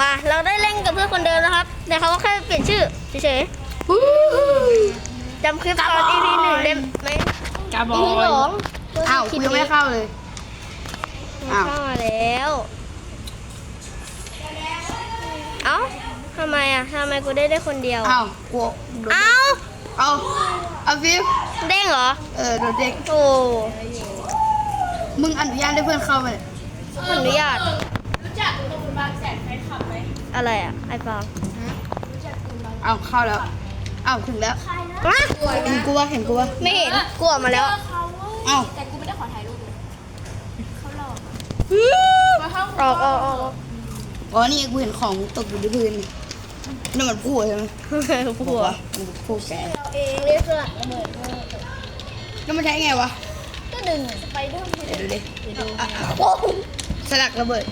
มาเราได้เล่นกับเพื่อนคนเดิมนะครับ แต่เขาก็แค่เปลี่ยนชื่อเฉยๆจำคลิปตอน EP หนึ่งได้ไหม กาบอ EP สองอ้าวคลิกูปยังไม่นี้เข้าเลย อ้าว เข้ามาแล้ว เอ้าทำไมอะทำไมกูได้ได้คนเดียว อ้าวกูเอ้า เอาเอาฟิวเด้งเหรอ เออโดนเด็ก โอ้มึงอนุญาตให้เพื่อนเข้ามาเลยขออนุญาต อะไรอะไอฟางเอาเข้าแล้วเอาถึงแล้วอะเห็นกูว่าเห็นกูว่าไม่เห็นกลัวมาแล้วเอ้าแต่กูไม่ได้ขอถ่ายรูปเลยเขาหลอกออกออกออกอ๋อนี่กูเห็นของตกอยู่ที่พื้นนี่นั่นมันพูดใช่ไหมผัวมันพูดแกเราเองเรียกสลัดระเบิดแล้วมันใช้ไงวะก็ดึงสไปเดอร์แมนเดี๋ยวดูดิอะอะสลักระเบิด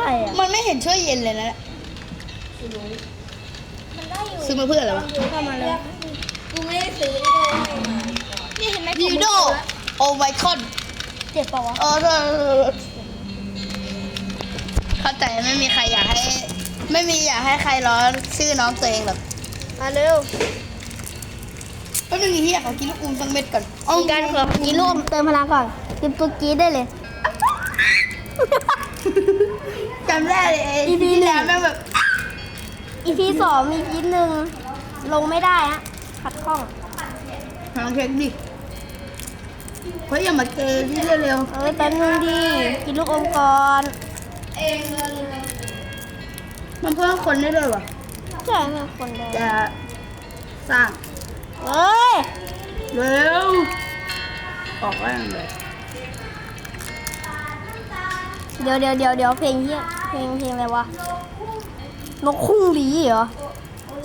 อะไรอะมันไม่เห็นช่วยเย็นเลยนะ มันได้อยู่ซื้อมาเพื่ออะไรวะ เข้ามาเลยกูไม่ได้ซื้อได้ให้มานี่เห็นไหมยูโดโอไวคอน เจ็บปะวะเออเออเออเข้าใจไม่มีใครอยากให้ ไม่มีอยากให้ใครล้อชื่อน้องตัวเองหรอกมาเร็วก็นึงเฮียเขากินลูกอมสังเม็ดก่อนมีการขอกินร่วมเติมพลังก่อนกินปุ๊กกี้ได้เลย จำได้เลยไอ้ EP ที่แล้วแม่งแบบ อีพีสองมีคลิปหนึ่งลงไม่ได้ฮะขัดข้องลองเช็คดิเฮ้ยอย่ามาเกย์ที่เร็วเอ้ยแป๊บนึงดิกินลูกอมก่อนเองเลยๆมันเพิ่มคนได้ด้วยวะใช่เป็นคนเดิมจะสร้างเอ้ย เร็ว ออกแรงเลย เดี๋ยวเดี๋ยวเดี๋ยวเดี๋ยวเพลงเฮียเพลงเพลงอะไรวะ นกคุ้งลีเหรอ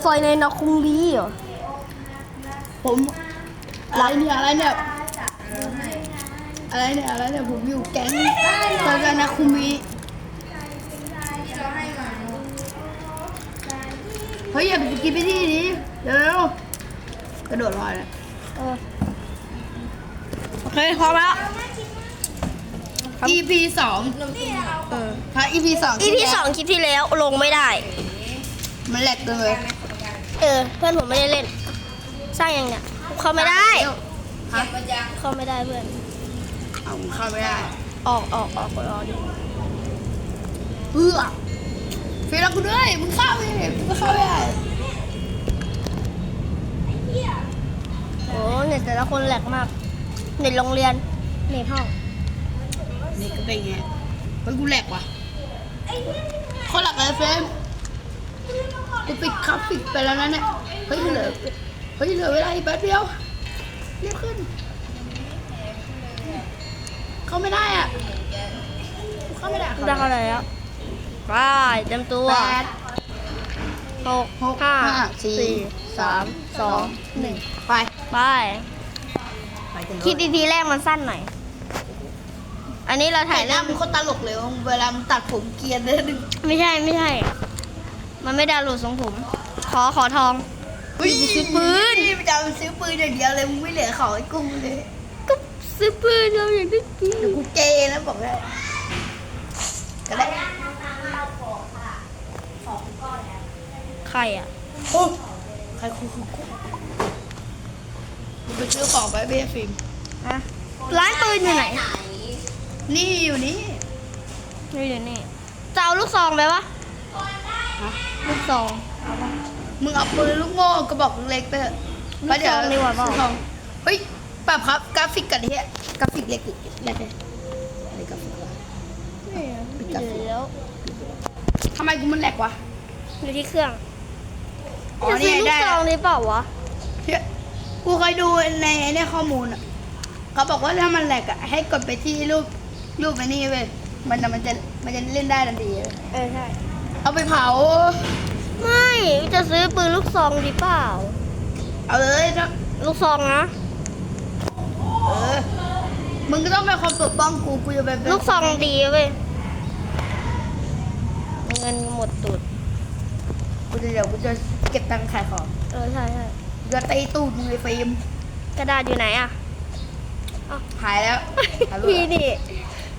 ซอยในนกคุ้งลีเหรอ ผมอะไรเนี่ยอะไรเนี่ยอะไรเนี่ยอะไรเนี่ยผมอยู่แก๊งเจอกันนะคุมิเฮ้ยอย่าไปกินไปที่นี้เร็วๆกระโดดลอยเลยเออโอเคพร้อมแล้ว EP สองเออถ้า EP สองอีพีสองคลิปที่แล้วลงไม่ได้ มันแหลกเกินเลยเออ เพื่อนผมไม่ได้เล่น สร้างยังเนี่ยเข้าไม่ได้ฮะเข้าไม่ได้เพื่อน เอาเข้าไม่ได้ ออกออกออกออกออกดิเพื่อเฟรนกูด้วยมึงเข้าไปมึงก็เข้าไม่ได้โอ้เน็ตแต่ละคนแหลกมาก เน็ตโรงเรียน เน็ตห้อง นี่ก็เป็นไงเฮ้ยกูแหลกว่ะคนหลักเลยเฟมกูปิดกราฟิกไปแล้วนะเนี่ย เฮ้ยเหลือเฮ้ยเหลือเวลาอีกแป๊บเดียวเรียบขึ้น เขาไม่ได้อะ เข้าไม่ได้ได้เท่าไหร่แล้วไปเต็มตัวแปดหกหกห้าสี่สามสองหนึ่งไป ไปไปกันคลิปดีๆแรกมันสั้นหน่อย อันนี้เราถ่าถ่ายยหเรื่น้าองเป็นคนตลกเลยเวลามึงตัดผมเกรียนเลยดึงไม่ใช่ไม่ใช่ มันไม่ดาวน์โหลดทรงผม ขอขอทองเฮ้ยซื้อปืน นี่มันจะเอาไปซื้อปืนอย่างเดียวเลยมึงไม่เหลือของให้กูเลยก็ซื้อปืนเราอย่างนี้เดี๋ยวกูเจนะบอกเลยก็ได้ใครอะ โอ้ใครคูคูคูมึงไปซื้อของไปเบียฟิล์มอะร้านปืนอยู่ไหนนี่ อยู่นี่นี่เดี๋ยวนี่จะเอาลูกซองไปปะฮะลูกซองมึงเอาปืนลูกโม่กระบอกเล็กไปเถอะลูกซองดีกว่าเปล่าซื้อของเฮ้ยปรับครับกราฟิกกันเฮียกราฟิกเล็กอีกเล็กเลยอะไรกราฟิกวะปิดกราฟิกเดี๋ยวทำไมกูมันแหลกวะอยู่ที่เครื่องอ๋อจะซื้เนี่อยลูกได้ซองดีเปล่าวะเฮ้ยกูเคยดูในในข้อมูลอะเขาบอกว่าถ้ามันแหลกอะให้กดไปที่รูป รูปไอ้นี่เว้ยมันจะมันจะมันจะเล่นได้ทันทีเลยเออใช่ เอาไปเผา ไม่จะซื้อปืนลูกซองดีเปล่า เอาเลยถ้าลูกซองนะ เออมึงก็ต้องเป็นคนปกป้องกูกูจะไปเป็นลูกซองดีเว้ยเงินหมดตูดกูจะเดี๋ยวกูจะเก็บตังค์ขายของเออใช่ใช่กูจะตีตูดมึงเลยฟิล์มกระดาษอยู่ไหนอะ หายแล้วหายไปพี่แล้วนี่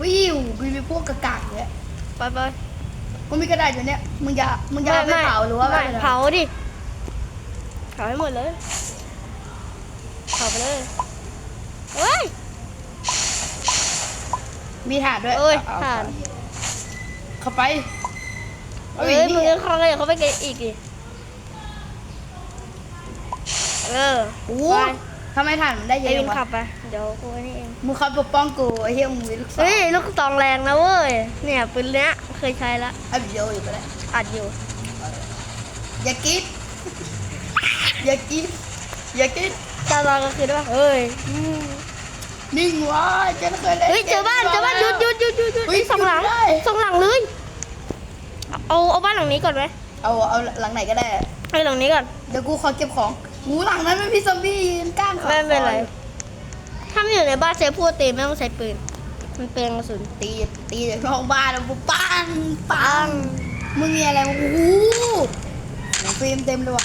วิวกูมีพวกกระกากเนี่ยไปไปกูมีกระดาษอยู่เนี่ยมึงจะมึงจะเอาไปเผาหรือว่าไม่อะไรเผาดิเผาให้หมดเลยเผาไปเลยเฮ้ยมีถ่านด้วยเอ้ยอถ่านเข้าไปเอ้ยมึงก็เข้าไปเขาไปเกอีกดิเออโอ้ไป ทำไมถ่านมันได้เยไอ้อะวิจันงขัวะบไปเดี๋ยวกูนี่เอง มึงคอยปกป้องกูไอ้เหี้ยมึงมีลูกศรเฮ้ยลูกตองแรงนะเว้ย เนี่ยปืนเนี้ยเคยใช้ละอัดวิดีโออยู่ก็ได้อัดอยู่ อย่ากิดอย่ากิดอย่ากิดตาตอนก็คือได้ปะเฮ้ยอืมนิ่งไว้จะไม่เคยเล่นเฮ้ยเจอบ้านเจอบ้านหยุดหยุดหยุดหยุดหยุดเฮ้ยไอ้สองหลังยุดได้สองหลังเลยเอาเอาบ้านหลังนี้ก่อนไหมเอาเอาหลังไหนก็ได้ไอ้หลังนี้ก่อน เดี๋ยวกูขอเก็บของ หูหลังนั้นมันมีซอมบี้ยืนก้างขาไม่เป็นไรคอยถ้ามันอยู่ในบ้านใช้พูดตีไม่ต้องใช้ปืน มันเปลืองกระสุน ตีตีจากนอกบ้านแล้วปุ๊บปังปังมึงมีอะไรวะโอ้โหหนังฟิล์มเต็มเลยว่ะ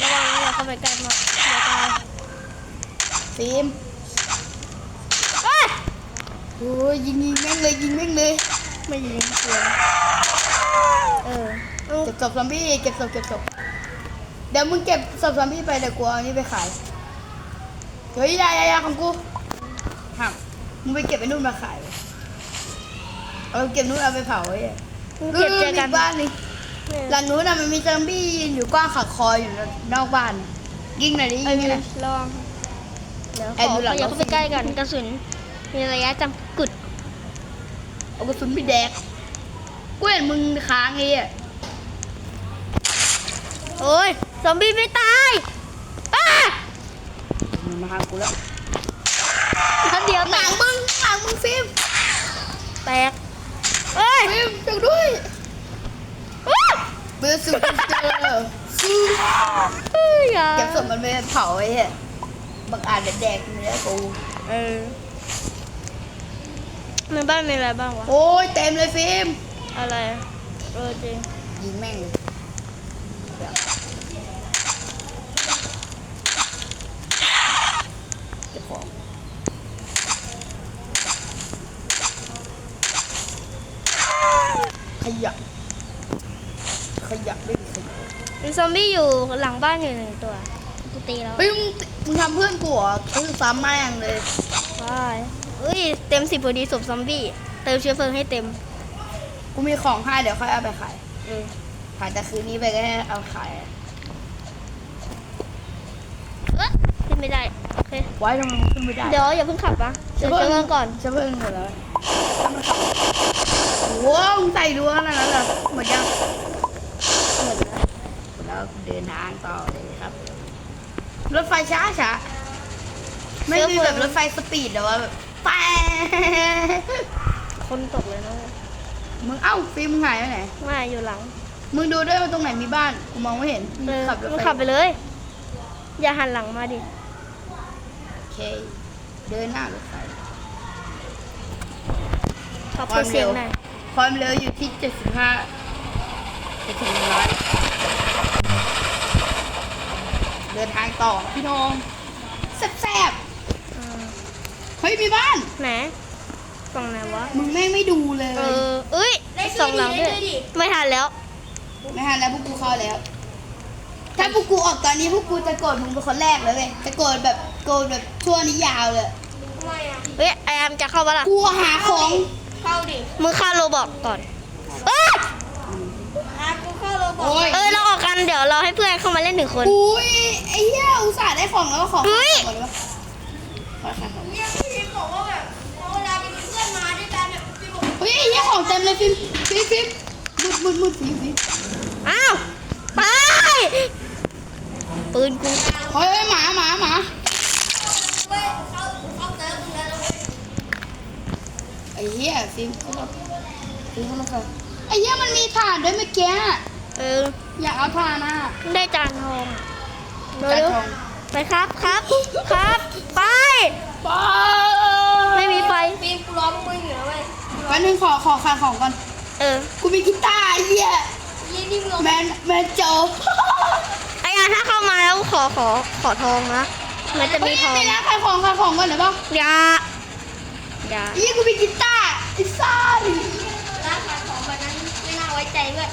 ระวังอย่าเข้าไปใกล้มากเดี๋ยวตายฟิล์มเอ้ยโอ้ยยิงยิงแม่งเลยยิงแม่งเลย ไม่ยิงเปลืองเออ เอาเก็บศพซอมบี้เก็บศพเก็บศพเดี๋ยวมึงเก็บศพซอมบี้ไปเดี๋ยวกูเอาอันนี้ไปขายเฮ้ยยายายาของกูหักมึงไปเก็บไอ้นู่นมาขายเอาเก็บนู่นเอาไปเผาไอ้เหี้ยเก็บเจอกันมีบ้านนี่เนี่ยหลังนู้นน่ะมันมีซอมบี้ยืนอยู่กว้างขาคออยู่นอกบ้าน ยิงหน่อยดิไอ้ยิงวิหนน่อยลองเดี๋ยวขไอ้อดูหลังขยับเข้าไปใกล้กันกระสุน มีระยะจำกุดเอากระสุนไปแดกกูเห็นมึงค้างไอ้อะ โอ้ยซอมบี้ไม่ตายอ้ามันมาหากูแล้วทันเดียวหแตลังกมึงหลังมึงฟิล์มแตกเอ้ยฟิล์มจังด้วยอ้าเบอร์สุดเจอเอ้ยอย่าเก็บศพมันไปเผาไอ้อะบังอาจจะแดกเนื้อกูเออในบ้านมีอะไรบ้างวะ โอ้ยเต็มเลยฟิล์มอะไร เออจริงยิงแม่งเลยเก็บของข ยะ ขยะไม่มีขยะมีซอมบี้อยู่หลังบ้านอยู่หนึ่งตัวกูตีแล้วเฮ้ยมึงมึงทำเพื่อนกูเหรอคือซ้ำแม่งเลยไปเอ้ยเต็มสิบพอดีศพซอมบี้เติมเชื้อเพลิงให้เต็มกูมีของให้เดี๋ยวค่อยเอาไปขายเออขายแต่คืนนี้ไปก็ได้เอาขาย เอ๊ะขึ้นไม่ได้โอเคไว้ทำไมมันขึ้นไม่ได้เดี๋ยวอย่าเพิ่งขับนะเดี๋ยวเจอกันก่อน จะเพิ่งหมดแล้วโอ้โหมึงใส่รั้วขนาดนั้นเหรอหมดยังหมดแล้วแล้วเดินทางต่อเลยครับ รถไฟช้าช้าไม่มีแบบรถไฟสปีดแต่ว่าแบบแปคนตกเลยนะมึงเอ้าฟิล์มมึงหายไปไหนไม่อยู่หลัง มึงดูด้วยว่าตรงไหนมีบ้านกูมองไม่เห็นมึงเออขับรถมึงไฟขับไปเลย อย่าหันหลังมาดิโอเค เดินหน้ารถไฟขับเปิดเสียงหน่อย ความเร็วอยู่ที่ 75ไปถึงร้อยเดินทางต่อพี่น้องแซ่บอ่าๆเฮ้ยมีบ้าน ไหนฝั่งไหนวะ มึงแม่งไม่ดูเลย เออเอ้ยสองหลังด้วยไม่ทันแล้ว ไม่ทันแล้วพวกกูเข้าแล้ว ถ้าพวกกูออกตอนนี้พวกกูจะโกรธมึงเป็นคนแรกเลยเว้ย จะโกรธแบบโกรธแบบชั่วนี้ยาวเลยทำไมอะเฮ้ยไอแอมจะเข้าปะล่ะ กูหาของ เข้าดิมึงเข้าโรบอกก่อน เอ้ยอะกูเข้าโรบอทโอ้ยเออเราออกกันเดี๋ยวเราให้เพื่อนเข้ามาเล่นหนึ่งคน อุ้ยไอ้เหี้ยอุตส่าห์ได้ของแล้วก็ของเฮ้ยหมดเลยวะขอขายของเนี่ยพี่ทิพย์บอกว่าแบบพอเวลามีเพื่อนมาด้วยกันเนี่ยพี่บอกเฮ้ยไอ้เหี้ยของเต็มเลยฟิล์มฟิล์มฟิล์มมุดมุดมุดฟิล์มฟิล์มอ้าว ไป ปืนกูเฮ้ยหมาหมาหมา เหี้ยฟิล์มเขาบอกฟิล์มเขามาค่ะไอ้เหี้ยมันมีถ่านด้วยเมื่อกี้เออ อยากเอาถ่านอะได้จานทองเร็จานวทองๆไปครับครับ ครับ ไปป้าไม่มีไฟ ฟิล์มกูร้องมึงอยู่นะเว้ยวันหนึ่งขอขอขายของก่อนเออ กูมีกีตาร์ไอ้เหี้ยยี่นี่มึงแมนแมนโจไอ้อาถ้าเข้ามาแล้วขอขอขอทองนะเอมันจะมีทองเฮ้ยร้านขายของขายของก่อนหน่อยป่ะอยา อยายี่กูมีกีตาร์ไอ้ซ่าดิร้านขายของแบบนั้นไม่น่าไว้ใจด้วย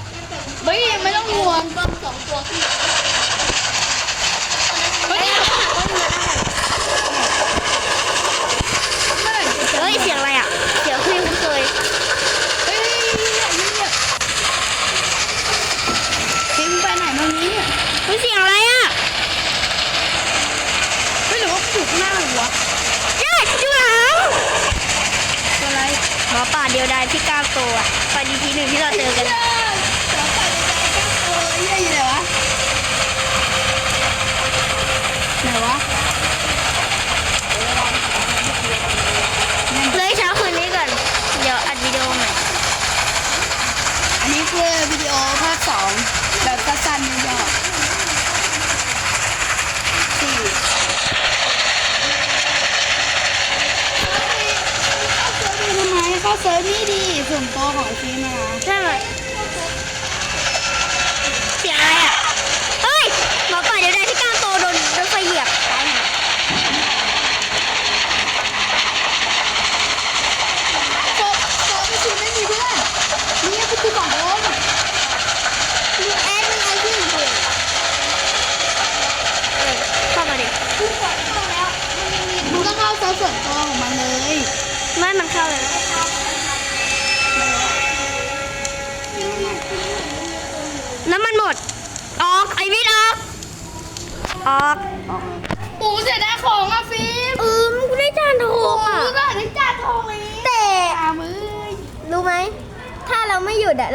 เฮ้ยไม่ต้องห่วงก็สองตัวขึ้นเฮ้ยเมื่อไหร่จะเจอเฮ้ยเสียงอะไรอะ เสียงคุยคุ้นเคยเฮ้ยทิ้งไปไหนมานี้เนี่ยเฮ้ยเสียงอะไรอะเฮ้ยหรือว่าผูกหน้าหัวเย้อยู่หลัง ตัวอะไร หมอป่าเดียวดายที่กล้ามโตอะไปดีทีหนึ่งที่เราเจอกันเออเออเหี้ยอยู่ไหนวะไหนวะ เลยเช้าคืนนี้ก่อน เดี๋ยวอัดวิดีโอใหม่ อันนี้คือวิดีโอภาคสองแบบสั้นๆย่อๆสี่ทำไมเข้าเซิร์ฟนี่ดีส่วนตัวของชีมา ใช่ไหมเสียงอะไรอะ เฮ้ย หมอป่าเดียวดายที่กล้ามโตโดนรถไฟเหยียบตายห่า โซโซไม่ชีไม่มีเพื่อนนี่คือคือสองคน มีแอดมีไอที่อยู่เลย เออเข้ามาดิ กูกดเข้าแล้วมันยังมี มึงก็เข้าเซิร์ส่วนตัวของมันเลย ไม่มันเข้าเลยนะน้ำมันหมด ออก ไอวิทย์ออก ออกปูเสียดายของอะฟิล์มเออมึงได้จานทองอะก็ได้จานทองเลยแต่อะมึงรู้ไหม ถ้าเราไม่หยุดอะ